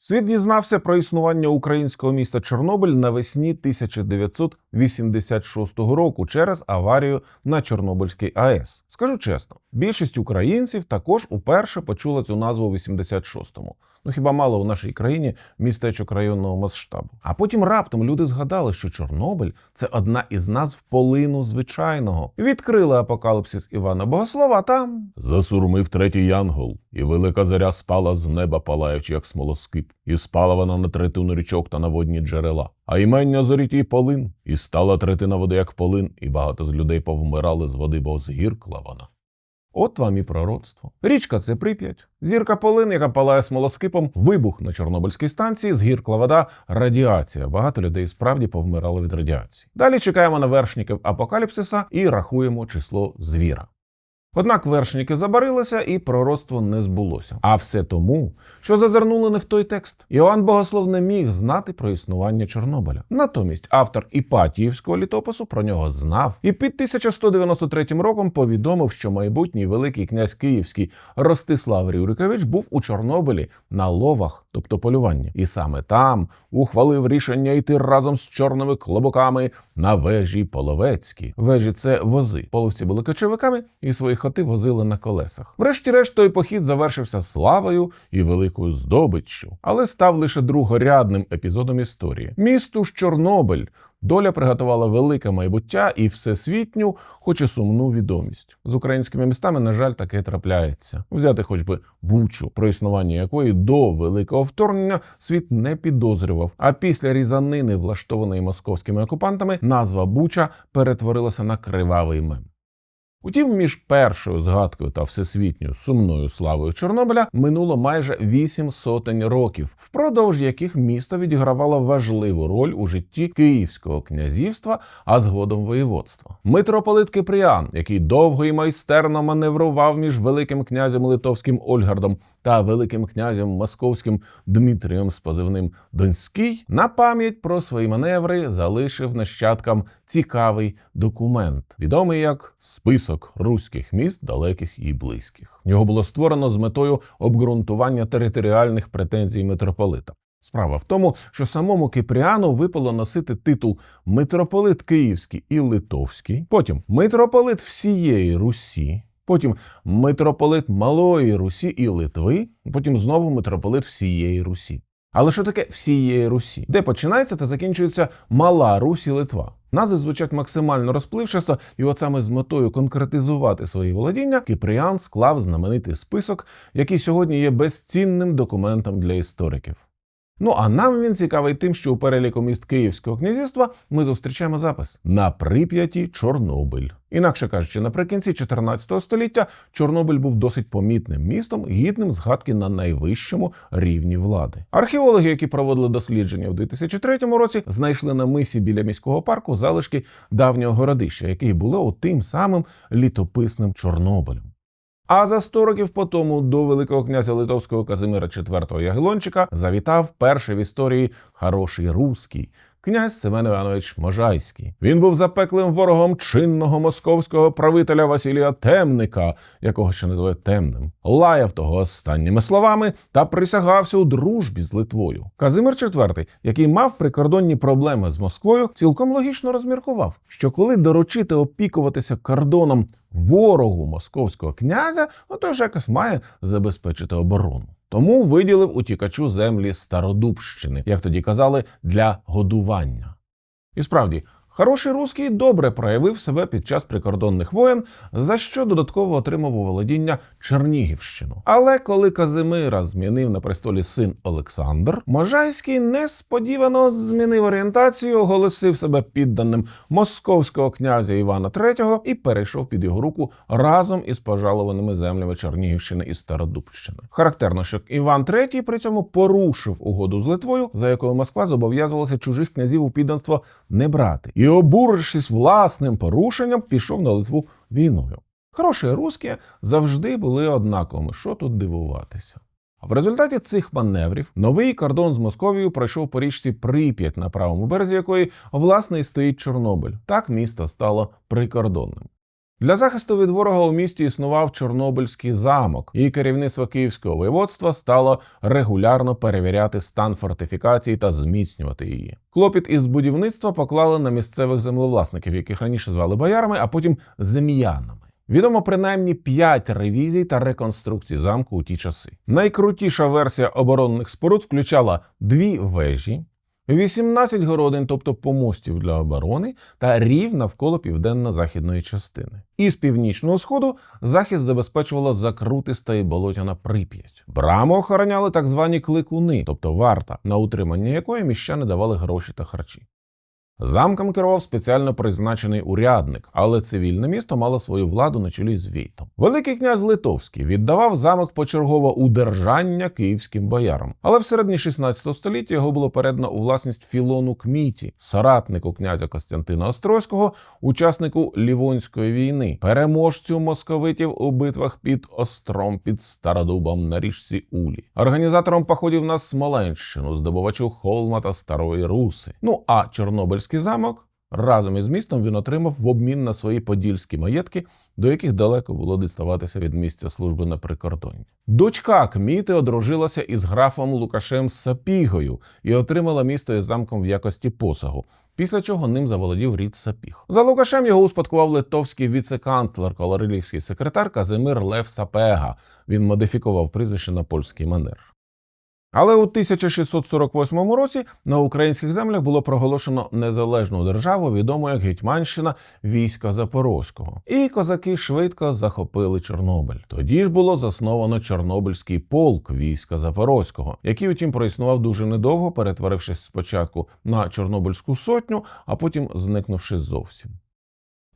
Світ дізнався про існування українського міста Чорнобиль навесні 1986 року через аварію на Чорнобильській АЕС. Скажу чесно, більшість українців також уперше почула цю назву у 86-му. Ну хіба мало у нашій країні містечок районного масштабу? А потім раптом люди згадали, що Чорнобиль це одна із назв полину звичайного. Відкрили апокаліпсис Івана Богослова. Там засурмив третій янгол, і велика зоря спала з неба, палаючи, як смолоскип, і спала вона на третину річок та на водні джерела. А імення зорі тій полин, і стала третина води, як полин, і багато з людей повмирали з води, бо згіркла вона. От вам і пророцтво. Річка це Прип'ять. Зірка полин, яка палає смолоскипом, вибух на Чорнобильській станції, згіркла вода, радіація. Багато людей справді повмирали від радіації. Далі чекаємо на вершників апокаліпсиса і рахуємо число звіра. Однак вершники забарилися і пророцтво не збулося. А все тому, що зазирнули не в той текст. Іоанн Богослов не міг знати про існування Чорнобиля. Натомість автор Іпатіївського літопису про нього знав і під 1193 роком повідомив, що майбутній великий князь Київський Ростислав Рюрикович був у Чорнобилі на ловах, тобто полюванні, і саме там ухвалив рішення йти разом з чорними клобуками на вежі Половецькі. Вежі це вози. Половці були кочовиками і свої хоти возили на колесах. Врешті-решт, той похід завершився славою і великою здобиччю, але став лише другорядним епізодом історії. Місту ж Чорнобиль доля приготувала велике майбуття і всесвітню, хоч і сумну відомість. З українськими містами, на жаль, таке трапляється. Взяти хоч би Бучу, про існування якої до великого вторгнення світ не підозрював. А після різанини, влаштованої московськими окупантами, назва Буча перетворилася на кривавий мем. Утім, між першою згадкою та всесвітньою сумною славою Чорнобиля минуло майже вісім сотень років, впродовж яких місто відігравало важливу роль у житті Київського князівства, а згодом воєводства. Митрополит Кипріан, який довго і майстерно маневрував між великим князем Литовським Ольгардом та великим князем Московським Дмитрієм з позивним Донський, на пам'ять про свої маневри залишив нащадкам цікавий документ, відомий як список руських міст, далеких і близьких. Його було створено з метою обґрунтування територіальних претензій митрополита. Справа в тому, що самому Кипріану випало носити титул митрополит Київський і Литовський, потім митрополит всієї Русі, потім митрополит Малої Русі і Литви, потім знову митрополит всієї Русі. Але що таке всієї Русі? Де починається та закінчується Мала Русь і Литва? Назви звучать максимально розпливчасто, і от саме з метою конкретизувати свої володіння Кипріан склав знаменитий список, який сьогодні є безцінним документом для істориків. Ну а нам він цікавий тим, що у переліку міст Київського князівства ми зустрічаємо запис на прип'яті Чорнобиль. Інакше кажучи, наприкінці 14 століття Чорнобиль був досить помітним містом, гідним згадки на найвищому рівні влади. Археологи, які проводили дослідження в 2003 році, знайшли на мисі біля міського парку залишки давнього городища, які були от тим самим літописним Чорнобилем. А за 100 років по тому до великого князя Литовського Казимира IV Ягелончика завітав перший в історії хороший руський князь Семен Іванович Можайський. Він був запеклим ворогом чинного московського правителя Василія Темника, якого ще називають темним, лаяв того останніми словами та присягався у дружбі з Литвою. Казимир IV, який мав прикордонні проблеми з Москвою, цілком логічно розміркував, що коли доручити опікуватися кордоном ворогу московського князя, ну то ж якось має забезпечити оборону. Тому виділив утікачу землі Стародубщини, як тоді казали, для годування. І справді, хороший руський добре проявив себе під час прикордонних воєн, за що додатково отримав у володіння Чернігівщину. Але коли Казимира змінив на престолі син Олександр, Можайський несподівано змінив орієнтацію, оголосив себе підданим московського князя Івана III і перейшов під його руку разом із пожалованими землями Чернігівщини і Стародубщини. Характерно, що Іван III при цьому порушив угоду з Литвою, за якою Москва зобов'язувалася чужих князів у підданство не брати, обурившись власним порушенням, пішов на Литву війною. Хороші русські завжди були однаковими. Що тут дивуватися? А в результаті цих маневрів новий кордон з Московією пройшов по річці Прип'ять, на правому березі якої власне і стоїть Чорнобиль. Так місто стало прикордонним. Для захисту від ворога у місті існував Чорнобильський замок, і керівництво київського воєводства стало регулярно перевіряти стан фортифікації та зміцнювати її. Клопіт із будівництва поклали на місцевих землевласників, яких раніше звали боярами, а потім зем'янами. Відомо принаймні 5 ревізій та реконструкцій замку у ті часи. Найкрутіша версія оборонних споруд включала дві вежі, 18 городин, тобто помостів для оборони, та рів навколо південно-західної частини. І з північного сходу захист забезпечувала закрутиста і болотяна прип'ять. Браму охороняли так звані кликуни, тобто варта, на утримання якої міщани давали гроші та харчі. Замком керував спеціально призначений урядник, але цивільне місто мало свою владу на чолі з Війтом. Великий князь Литовський віддавав замок почергово у держання київським боярам, але в середині 16 століття його було передано у власність Філону Кміті, соратнику князя Костянтина Острозького, учаснику Лівонської війни, переможцю московитів у битвах під Остром під Стародубом на річці Улі, організатором походів на Смоленщину, здобувачу Холма та Старої Руси. Ну а Чорнобильський замок разом із містом він отримав в обмін на свої подільські маєтки, до яких далеко було діставатися від місця служби на прикордонні. Дочка Кміти одружилася із графом Лукашем Сапігою і отримала місто із замком в якості посагу. Після чого ним заволодів рід Сапіг. За Лукашем його успадкував литовський віце-канцлер, колорилівський секретар Казимир Лев Сапега. Він модифікував прізвище на польський манер. Але у 1648 році на українських землях було проголошено незалежну державу, відому як Гетьманщина війська Запорозького, і козаки швидко захопили Чорнобиль. Тоді ж було засновано Чорнобильський полк війська Запорозького, який, утім, проіснував дуже недовго, перетворившись спочатку на Чорнобильську сотню, а потім зникнувши зовсім.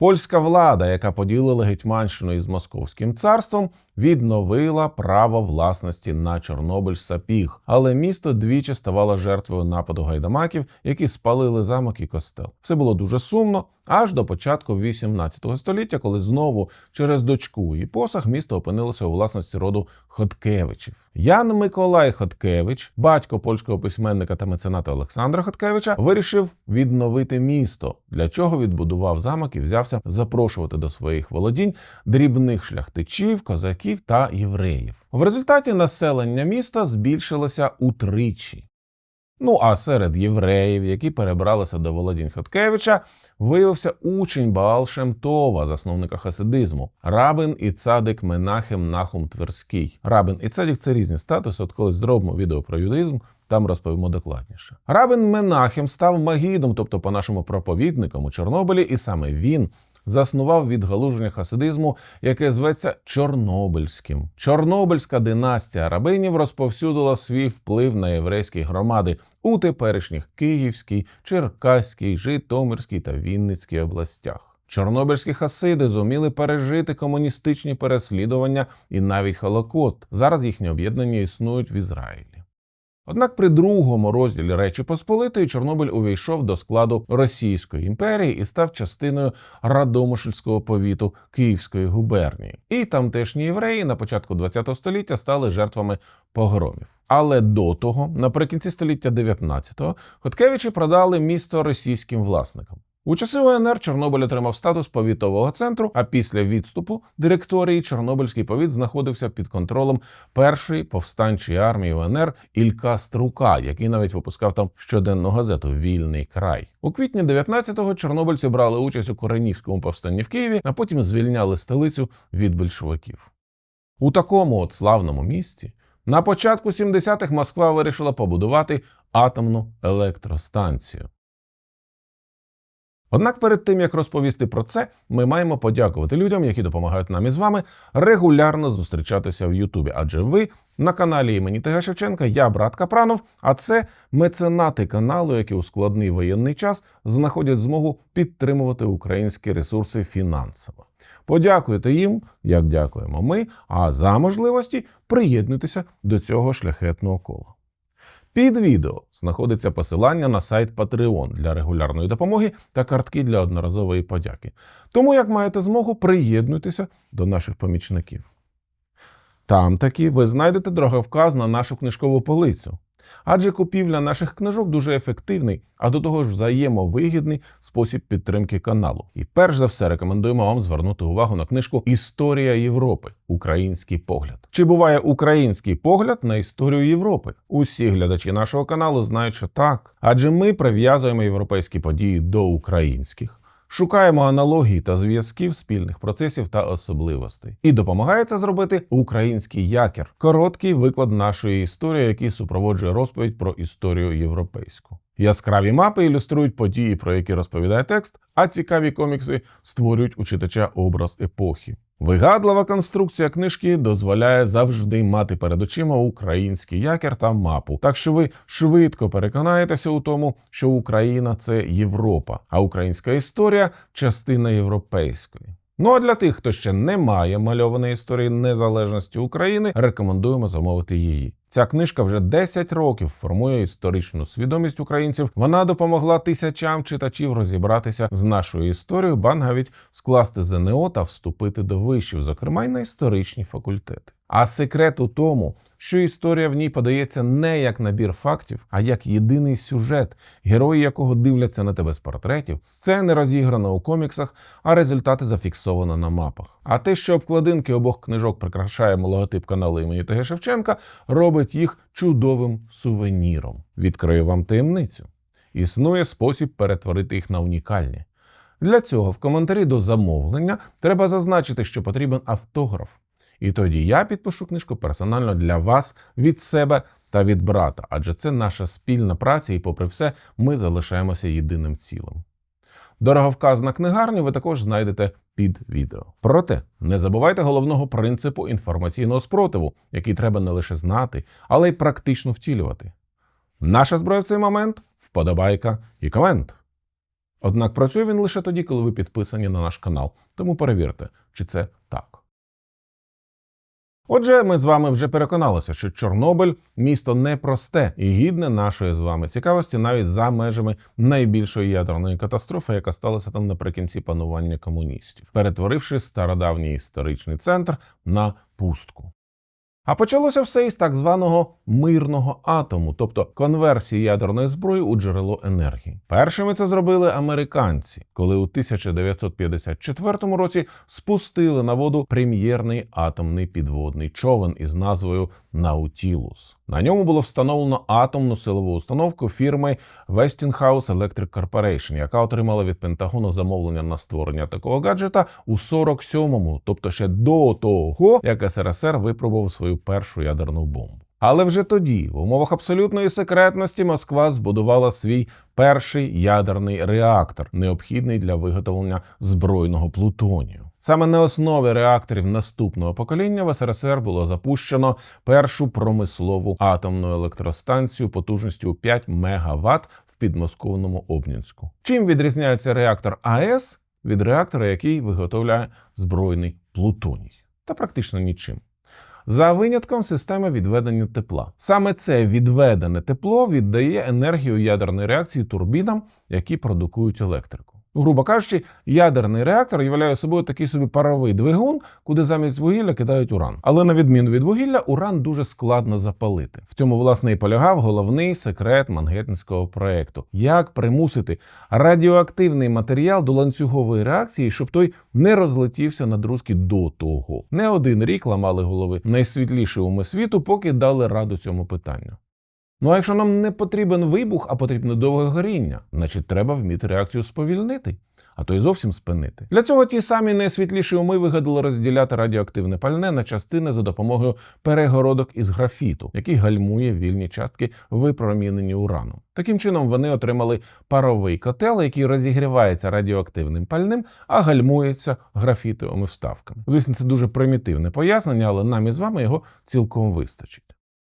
Польська влада, яка поділила Гетьманщину із Московським царством, відновила право власності на Чорнобиль Сапіг, але місто двічі ставало жертвою нападу гайдамаків, які спалили замок і костел. Все було дуже сумно, аж до початку 18 століття, коли знову через дочку і посаг місто опинилося у власності роду Хоткевичів. Ян Миколай Хоткевич, батько польського письменника та мецената Олександра Хоткевича, вирішив відновити місто, для чого відбудував замок і взявся запрошувати до своїх володінь дрібних шляхтичів, козаків та євреїв. В результаті населення міста збільшилося утричі. Ну а серед євреїв, які перебралися до володінь Хоткевича, виявився учень Баал Шемтова, засновника хасидизму, рабин і цадик Менахем Нахум Тверський. Рабин і цадик це різні статуси. От колись зробимо відео про юдаїзм, там розповімо докладніше. Рабин Менахем став магідом, тобто по-нашому проповідником у Чорнобилі, і саме він. Заснував відгалуження хасидизму, яке зветься Чорнобильським. Чорнобильська династія рабинів розповсюдила свій вплив на єврейські громади у теперішніх Київській, Черкаській, Житомирській та Вінницькій областях. Чорнобильські хасиди зуміли пережити комуністичні переслідування і навіть Холокост. Зараз їхні об'єднання існують в Ізраїлі. Однак при другому розділі Речі Посполитої Чорнобиль увійшов до складу Російської імперії і став частиною Радомишльського повіту Київської губернії. І тамтешні євреї на початку ХХ століття стали жертвами погромів. Але до того, наприкінці століття 19-го, Хоткевичі продали місто російським власникам. У часи УНР Чорнобиль отримав статус повітового центру, а після відступу директорії Чорнобильський повіт знаходився під контролем першої повстанчої армії УНР Ілька Струка, який навіть випускав там щоденну газету Вільний край. У квітні 19-го чорнобильці брали участь у Коренівському повстанні в Києві, а потім звільняли столицю від більшовиків. У такому от славному місці на початку 70-х Москва вирішила побудувати атомну електростанцію. Однак перед тим як розповісти про це, ми маємо подякувати людям, які допомагають нам із вами регулярно зустрічатися в Ютубі. Адже ви на каналі імені Тега Шевченка, я брат Капранов, а це меценати каналу, які у складний воєнний час знаходять змогу підтримувати українські ресурси фінансово. Подякуйте їм, як дякуємо ми. А за можливості приєднуйтеся до цього шляхетного кола. Під відео знаходиться посилання на сайт Patreon для регулярної допомоги та картки для одноразової подяки. Тому, як маєте змогу, приєднуйтеся до наших помічників. Там таки ви знайдете дороговказ на нашу книжкову полицю. Адже купівля наших книжок дуже ефективний, а до того ж взаємовигідний спосіб підтримки каналу. І перш за все рекомендуємо вам звернути увагу на книжку Історія Європи. Український погляд. Чи буває український погляд на історію Європи? Усі глядачі нашого каналу знають, що так, адже ми прив'язуємо європейські події до українських. Шукаємо аналогії та зв'язків спільних процесів та особливостей. І допомагає це зробити український якір короткий виклад нашої історії, який супроводжує розповідь про історію європейську. Яскраві мапи ілюструють події, про які розповідає текст, а цікаві комікси створюють у читача образ епохи. Вигадлива конструкція книжки дозволяє завжди мати перед очима український якір та мапу. Так що ви швидко переконаєтеся у тому, що Україна це Європа, а українська історія частина європейської. Ну а для тих, хто ще не має мальованої історії незалежності України, рекомендуємо замовити її. Ця книжка вже 10 років формує історичну свідомість українців. Вона допомогла тисячам читачів розібратися з нашою історією, ба навіть скласти ЗНО та вступити до вишів, зокрема й на історичні факультети. А секрет у тому, що історія в ній подається не як набір фактів, а як єдиний сюжет, герої якого дивляться на тебе з портретів, сцени розіграно у коміксах, а результати зафіксовано на мапах. А те, що обкладинки обох книжок прикрашає логотип каналу імені ТГ Шевченка, робить їх чудовим сувеніром. Відкрию вам таємницю. Існує спосіб перетворити їх на унікальні. Для цього в коментарі до замовлення треба зазначити, що потрібен автограф. І тоді я підпишу книжку персонально для вас від себе та від брата, адже це наша спільна праця, і, попри все, ми залишаємося єдиним цілим. Дороговказ на книгарню ви також знайдете під відео. Проте не забувайте головного принципу інформаційного спротиву, який треба не лише знати, але й практично втілювати. Наша зброя в цей момент вподобайка і комент. Однак працює він лише тоді, коли ви підписані на наш канал, тому перевірте, чи це так. Отже, ми з вами вже переконалися, що Чорнобиль місто непросте і гідне нашої з вами цікавості навіть за межами найбільшої ядерної катастрофи, яка сталася там наприкінці панування комуністів, перетворивши стародавній історичний центр на пустку. А почалося все із так званого мирного атому, тобто конверсії ядерної зброї у джерело енергії. Першими це зробили американці, коли у 1954 році спустили на воду прем'єрний атомний підводний човен із назвою Наутілус. На ньому було встановлено атомну силову установку фірми Westinghouse Electric Corporation, яка отримала від Пентагону замовлення на створення такого гаджета у 47-му, тобто ще до того, як СРСР випробував свою першу ядерну бомбу. Але вже тоді, в умовах абсолютної секретності, Москва збудувала свій перший ядерний реактор, необхідний для виготовлення збройного плутонію. Саме на основі реакторів наступного покоління в СРСР було запущено першу промислову атомну електростанцію потужністю 5 МВт в підмосковному Обнінську. Чим відрізняється реактор АЕС від реактора, який виготовляє збройний плутоній? Та практично нічим за винятком системи відведення тепла. Саме це відведене тепло віддає енергію ядерної реакції турбінам, які продукують електрику. Грубо кажучи, ядерний реактор являє собою такий собі паровий двигун, куди замість вугілля кидають уран. Але на відміну від вугілля, уран дуже складно запалити. В цьому власне і полягав головний секрет мангеттинського проекту: як примусити радіоактивний матеріал до ланцюгової реакції, щоб той не розлетівся на друзки до того. Не один рік ламали голови найсвітліші уми світу, поки дали раду цьому питанню. Ну а якщо нам не потрібен вибух, а потрібне довге горіння, значить треба вміти реакцію сповільнити, а то й зовсім спинити. Для цього ті самі найсвітліші уми вигадали розділяти радіоактивне пальне на частини за допомогою перегородок із графіту, який гальмує вільні частки випромінені ураном. Таким чином вони отримали паровий котел, який розігрівається радіоактивним пальним, а гальмується графітовими вставками. Звісно, це дуже примітивне пояснення, але нам із вами його цілком вистачить.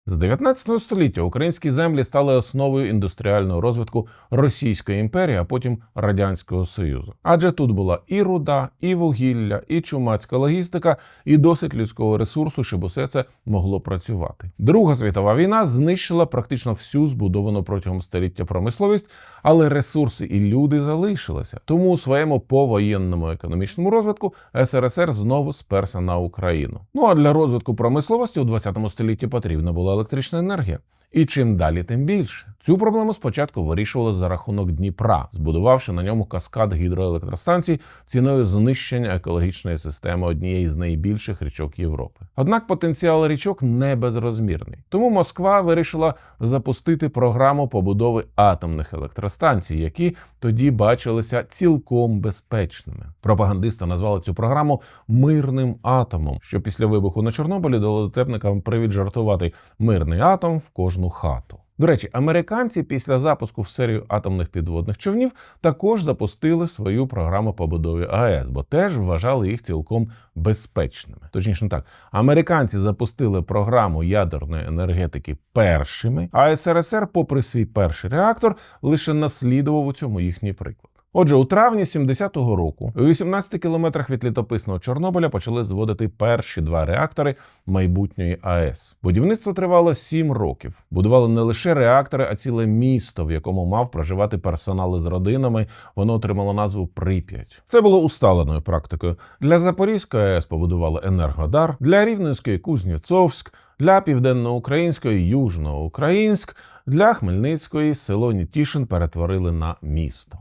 З 19 століття українські землі стали основою індустріального розвитку Російської імперії, а потім Радянського Союзу. Адже тут була і руда, і вугілля, і чумацька логістика, і досить людського ресурсу, щоб усе це могло працювати. Друга світова війна знищила практично всю збудовану протягом століття промисловість, але ресурси і люди залишилися. Тому у своєму повоєнному економічному розвитку СРСР знову сперся на Україну. Ну а для розвитку промисловості у 20 столітті потрібна була електрична енергія. І чим далі, тим більше. Цю проблему спочатку вирішували за рахунок Дніпра, збудувавши на ньому каскад гідроелектростанцій ціною знищення екологічної системи однієї з найбільших річок Європи. Однак потенціал річок не безрозмірний. Тому Москва вирішила запустити програму побудови атомних електростанцій, які тоді бачилися цілком безпечними. Пропагандисти назвали цю програму мирним атомом, що після вибуху на Чорнобилі дало дотепникам привід жартувати мирний атом в кожну хату. До речі, американці після запуску в серію атомних підводних човнів також запустили свою програму побудови АЕС, бо теж вважали їх цілком безпечними. Точніше, не так американці запустили програму ядерної енергетики першими, а СРСР, попри свій перший реактор, лише наслідував у цьому їхній приклад. Отже, у травні 70-го року, у 18 кілометрах від літописного Чорнобиля, почали зводити перші два реактори майбутньої АЕС. Будівництво тривало 7 років. Будували не лише реактори, а ціле місто, в якому мав проживати персонал із родинами. Воно отримало назву Прип'ять. Це було усталеною практикою. Для Запорізької АЕС побудували Енергодар, для Рівненської Кузнєцовськ, для південноукраїнської Южноукраїнськ, для Хмельницької село Нітішин перетворили на місто.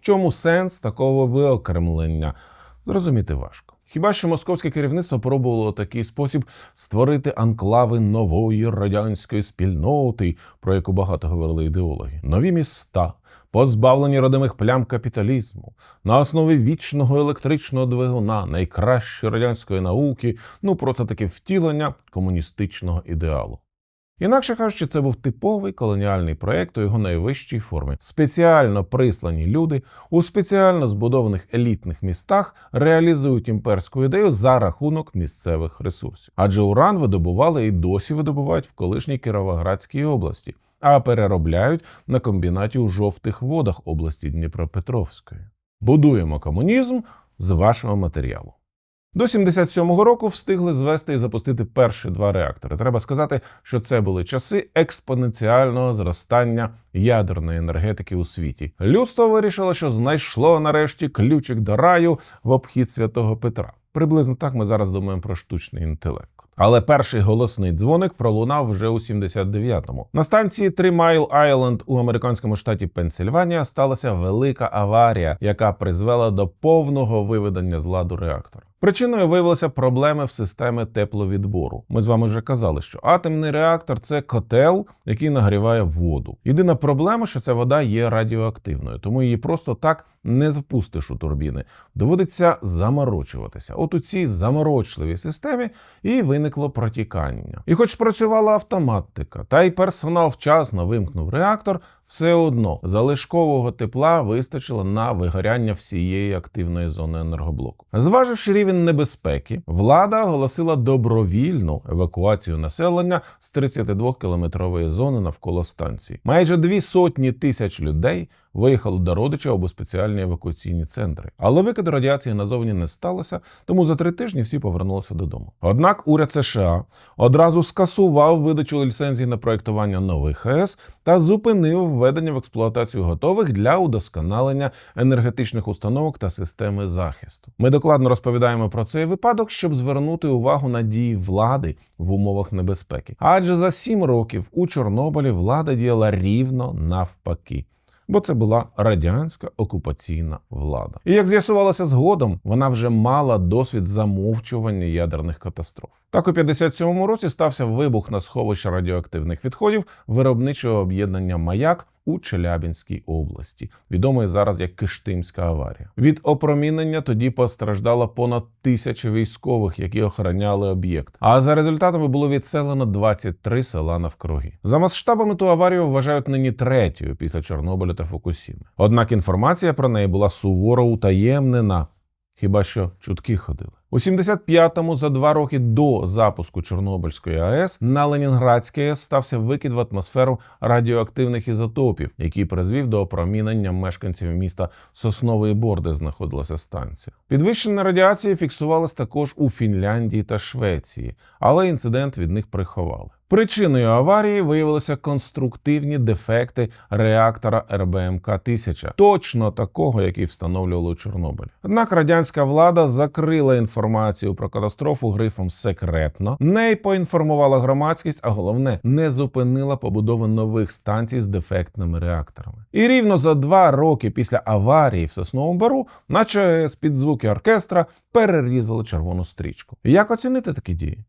В чому сенс такого виокремлення? Зрозуміти важко. Хіба що московське керівництво пробувало такий спосіб створити анклави нової радянської спільноти, про яку багато говорили ідеологи, нові міста, позбавлені родимих плям капіталізму, на основі вічного електричного двигуна, найкращої радянської науки, ну просто таке втілення комуністичного ідеалу. Інакше кажучи, це був типовий колоніальний проєкт у його найвищій формі. Спеціально прислані люди у спеціально збудованих елітних містах реалізують імперську ідею за рахунок місцевих ресурсів. Адже уран видобували і досі видобувають в колишній Кіровоградській області, а переробляють на комбінаті у жовтих водах області Дніпропетровської. Будуємо комунізм з вашого матеріалу. До 77-го року встигли звести і запустити перші два реактори. Треба сказати, що це були часи експоненціального зростання ядерної енергетики у світі. Людство вирішило, що знайшло нарешті ключик до раю в обхід святого Петра. Приблизно так ми зараз думаємо про штучний інтелект. Але перший голосний дзвоник пролунав вже у 79-му. На станції Three Mile Island у американському штаті Пенсильванія сталася велика аварія, яка призвела до повного виведення з ладу реактора. Причиною виявилися проблеми в системі тепловідбору. Ми з вами вже казали, що атомний реактор це котел, який нагріває воду. Єдина проблема, що ця вода є радіоактивною, тому її просто так не запустиш у турбіни. Доводиться заморочуватися. От у цій заморочливій системі і виникло протікання. І хоч спрацювала автоматика, та й персонал вчасно вимкнув реактор, все одно залишкового тепла вистачило на вигоряння всієї активної зони енергоблоку. Зваживши рівень небезпеки, влада оголосила добровільну евакуацію населення з 32-кілометрової зони навколо станції. Майже дві сотні тисяч людей виїхали до родича або спеціальні евакуаційні центри. Але викиду радіації назовні не сталося, тому за три тижні всі повернулися додому. Однак уряд США одразу скасував видачу ліцензій на проєктування нових АЕС та зупинив введення в експлуатацію готових для удосконалення енергетичних установок та системи захисту. Ми докладно розповідаємо про цей випадок, щоб звернути увагу на дії влади в умовах небезпеки. Адже за сім років у Чорнобилі влада діяла рівно навпаки бо це була радянська окупаційна влада. І як з'ясувалося згодом, вона вже мала досвід замовчування ядерних катастроф. Так у 57-му році стався вибух на сховище радіоактивних відходів виробничого об'єднання Маяк у Челябінській області, відомої зараз як Киштимська аварія. Від опромінення тоді постраждало понад тисячі військових, які охороняли об'єкт. А за результатами було відселено 23 села навкруги. За масштабами ту аварію вважають нині третьою після Чорнобиля та Фукусіми. Однак інформація про неї була суворо утаємнена. Хіба що чутки ходили у 75-му, за два роки до запуску Чорнобильської АЕС на Ленінградській АЕС стався викид в атмосферу радіоактивних ізотопів, який призвів до опромінення мешканців міста Соснової Бор, де знаходилася станція. Підвищення радіації фіксувалось також у Фінляндії та Швеції, але інцидент від них приховали. Причиною аварії виявилися конструктивні дефекти реактора РБМК 1000 точно такого, який встановлювали у Чорнобилі. Однак радянська влада закрила інформацію про катастрофу грифом секретно, не поінформувала громадськість, а головне не зупинила побудову нових станцій з дефектними реакторами. І рівно за два роки після аварії в Сосновому Бару, наче з під звуки оркестра, перерізали червону стрічку. Як оцінити такі дії?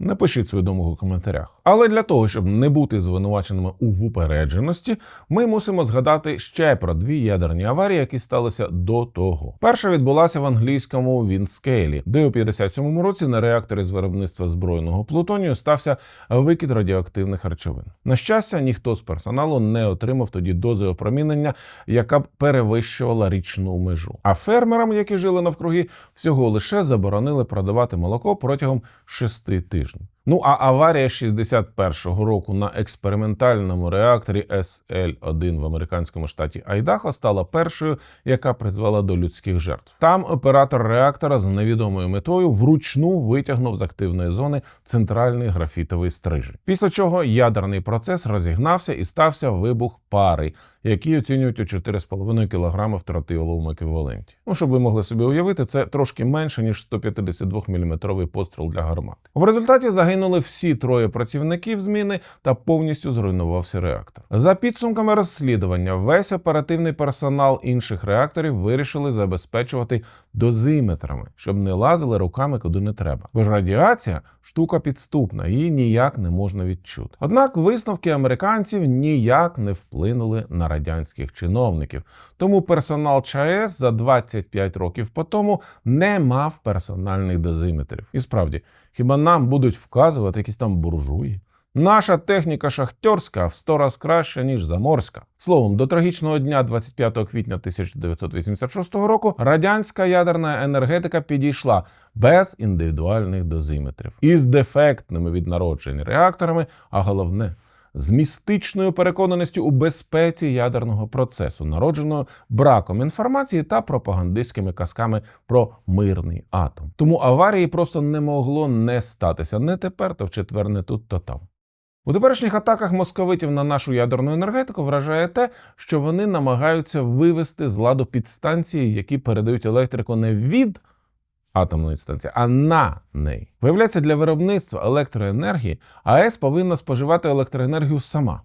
Напишіть свою думку у коментарях. Але для того, щоб не бути звинуваченими у вупередженості, ми мусимо згадати ще про дві ядерні аварії, які сталися до того. Перша відбулася в англійському Вінскейлі, де у 57-му році на реакторі з виробництва збройного плутонію стався викид радіоактивних речовин. На щастя, ніхто з персоналу не отримав тоді дози опромінення, яка б перевищувала річну межу. А фермерам, які жили навкруги, всього лише заборонили продавати молоко протягом шести тижнів. Ну а аварія 61-го року на експериментальному реакторі SL-1 в американському штаті Айдахо стала першою, яка призвела до людських жертв. Там оператор реактора з невідомою метою вручну витягнув з активної зони центральний графітовий стрижень. Після чого ядерний процес розігнався і стався вибух пари, які оцінюють у 4,5 кг в тротиловому еквіваленті. Ну, щоб ви могли собі уявити, це трошки менше ніж 152 мм постріл для гармати. В результаті загинули всі троє працівників зміни та повністю зруйнувався реактор. За підсумками розслідування, весь оперативний персонал інших реакторів вирішили забезпечувати дозиметрами, щоб не лазили руками куди не треба. Бо ж радіація штука підступна, її ніяк не можна відчути. Однак висновки американців ніяк не вплинули на радянських чиновників. Тому персонал ЧАЕС за 25 років по тому не мав персональних дозиметрів. І справді, хіба нам будуть вказувати якісь там буржуї? Наша техніка шахтерська в сто раз краща, ніж заморська. Словом, до трагічного дня 25 квітня 1986 року радянська ядерна енергетика підійшла без індивідуальних дозиметрів із дефектними від народження реакторами, а головне з містичною переконаністю у безпеці ядерного процесу, народженого браком інформації та пропагандистськими казками про мирний атом. Тому аварії просто не могло не статися не тепер, то в четвер, не тут, то там. У теперішніх атаках московитів на нашу ядерну енергетику вражає те, що вони намагаються вивести з ладу підстанції, які передають електрику не від атомної станції, а на неї. Виявляється, для виробництва електроенергії АЕС повинна споживати електроенергію сама.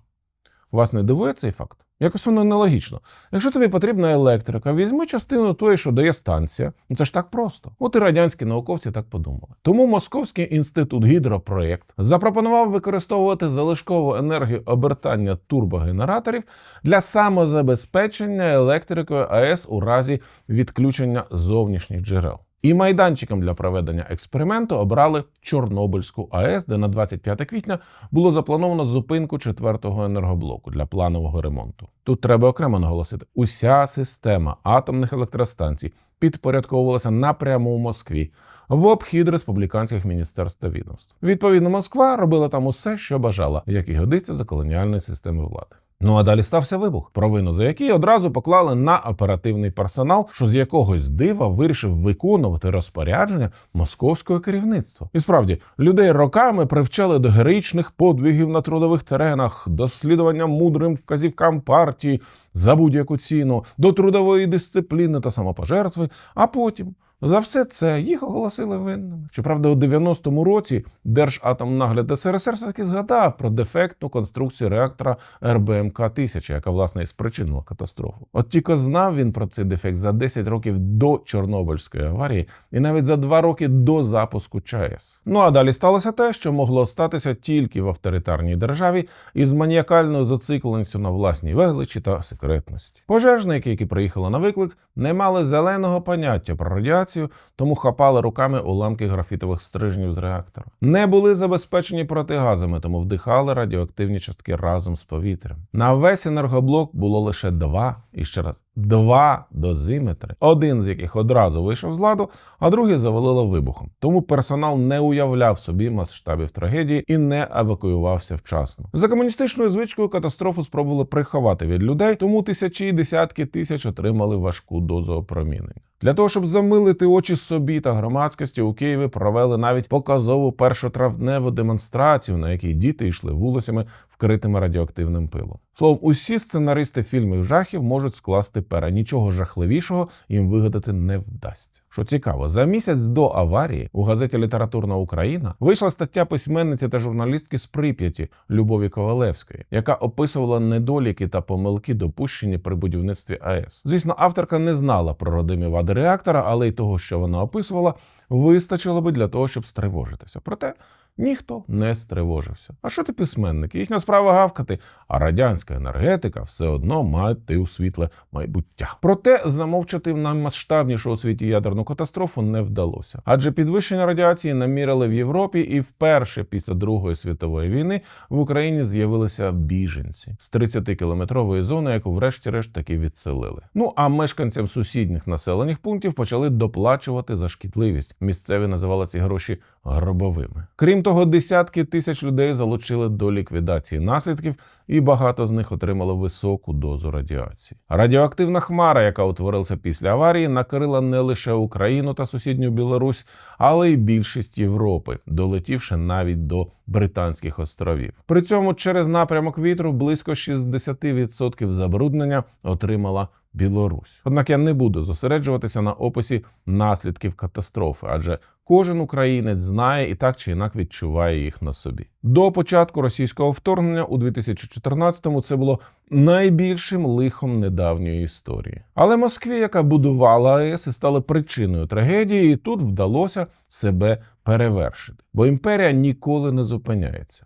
Вас не дивує цей факт? Якось воно нелогічно. Якщо тобі потрібна електрика, візьми частину тої, що дає станція. Це ж так просто. От і радянські науковці так подумали. Тому Московський інститут гідропроєкт запропонував використовувати залишкову енергію обертання турбогенераторів для самозабезпечення електрикою АЕС у разі відключення зовнішніх джерел. І майданчиком для проведення експерименту обрали Чорнобильську АЕС, де на 25 квітня було заплановано зупинку четвертого енергоблоку для планового ремонту. Тут треба окремо наголосити: уся система атомних електростанцій підпорядковувалася напряму у Москві в обхід республіканських міністерств та відомств. Відповідно, Москва робила там усе, що бажала, як і годиться за колоніальної системи влади. Ну а далі стався вибух, провину за який одразу поклали на оперативний персонал, що з якогось дива вирішив виконувати розпорядження московського керівництва. І справді людей роками привчали до героїчних подвигів на трудових теренах, до слідування мудрим вказівкам партії за будь-яку ціну, до трудової дисципліни та самопожертви. А потім за все це їх оголосили винними. Щоправда, у 90-му році Держатомнагляд СРСР все-таки згадав про дефектну конструкцію реактора РБМК 1000 яка власне і спричинила катастрофу. От тільки знав він про цей дефект за 10 років до Чорнобильської аварії, і навіть за 2 роки до запуску ЧАЕС. Ну а далі сталося те, що могло статися тільки в авторитарній державі із маніакальною зацикленістю на власній величі та секретності. Пожежники, які приїхали на виклик, не мали зеленого поняття про радіацію, тому хапали руками уламки графітових стрижнів з реактора. Не були забезпечені протигазами, тому вдихали радіоактивні частки разом з повітрям. На весь енергоблок було лише два і ще раз два дозиметри, один з яких одразу вийшов з ладу, а другий завалило вибухом. Тому персонал не уявляв собі масштабів трагедії і не евакуювався вчасно. За комуністичною звичкою катастрофу спробували приховати від людей, тому тисячі і десятки тисяч отримали важку дозу опромінення. Для того, щоб замилити очі собі та громадськості у Києві провели навіть показову першотравневу демонстрацію, на якій діти йшли вулицями, вкритими радіоактивним пилом. Словом, усі сценаристи фільмів жахів можуть скласти пера. Нічого жахливішого їм вигадати не вдасться. Що цікаво, за місяць до аварії у газеті Літературна Україна вийшла стаття письменниці та журналістки з Прип'яті Любові Ковалевської, яка описувала недоліки та помилки, допущені при будівництві АЕС. Звісно, авторка не знала про родимі вади реактора, але й того, що вона описувала, вистачило би для того, щоб стривожитися. Проте ніхто не стривожився. А що ти письменник? Їхня справа гавкати, а радянська енергетика все одно має йти у світле майбуття. Проте замовчати наймасштабнішу у світі ядерну катастрофу не вдалося, адже підвищення радіації намірили в Європі, і вперше після Другої світової війни в Україні з'явилися біженці з 30-кілометрової зони, яку врешті-решт таки відселили. Ну а мешканцям сусідніх населених пунктів почали доплачувати за шкідливість. Місцеві називали ці гроші гробовими. Крім того, десятки тисяч людей залучили до ліквідації наслідків, і багато з них отримали високу дозу радіації. Радіоактивна хмара, яка утворилася після аварії, накрила не лише Україну та сусідню Білорусь, але й більшість Європи, долетівши навіть до Британських островів. При цьому через напрямок вітру близько 60% забруднення отримала Білорусь. Однак я не буду зосереджуватися на описі наслідків катастрофи, адже кожен українець знає і так чи інак відчуває їх на собі. До початку російського вторгнення у 2014-му це було найбільшим лихом недавньої історії. Але Москві, яка будувала АЕС і стала причиною трагедії, і тут вдалося себе перевершити, бо імперія ніколи не зупиняється.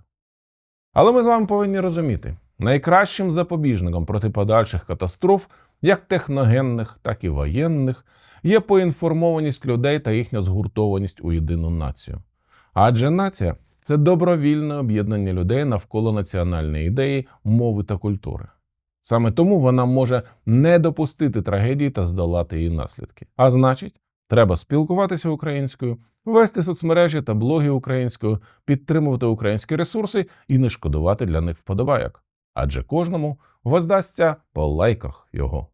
Але ми з вами повинні розуміти, найкращим запобіжником проти подальших катастроф, як техногенних, так і воєнних, є поінформованість людей та їхня згуртованість у єдину націю. Адже нація це добровільне об'єднання людей навколо національної ідеї, мови та культури. Саме тому вона може не допустити трагедії та здолати її наслідки. А значить, треба спілкуватися українською, вести соцмережі та блоги українською, підтримувати українські ресурси і не шкодувати для них вподобайок. Адже кожному воздасться по лайках його.